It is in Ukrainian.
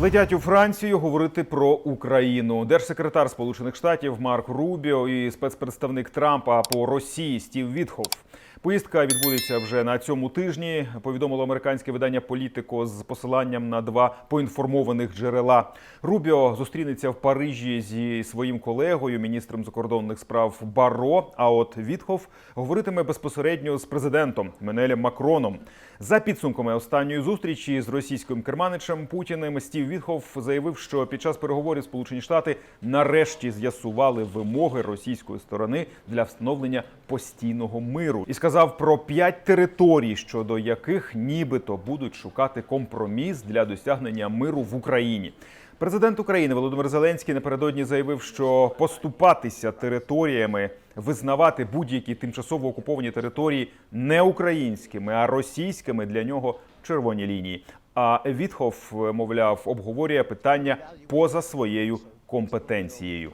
Летять у Францію говорити про Україну. Держсекретар Сполучених Штатів Марк Рубіо і спецпредставник Трампа по Росії Стів Вітхоф. Поїздка відбудеться вже на цьому тижні. Повідомило американське видання Політико з посиланням на два поінформованих джерела. Рубіо зустрінеться в Парижі зі своїм колегою, міністром закордонних справ Барро. А от Вітхоф говоритиме безпосередньо з президентом Менелем Макроном. За підсумками останньої зустрічі з російським керманичем Путіним Стів Вітхоф заявив, що під час переговорів Сполучені Штати нарешті з'ясували вимоги російської сторони для встановлення постійного миру і сказав про п'ять територій, щодо яких нібито будуть шукати компроміс для досягнення миру в Україні. Президент України Володимир Зеленський напередодні заявив, що поступатися територіями, визнавати будь-які тимчасово окуповані території не українськими, а російськими для нього червоні лінії. А Вітхоф, мовляв, обговорює питання поза своєю компетенцією.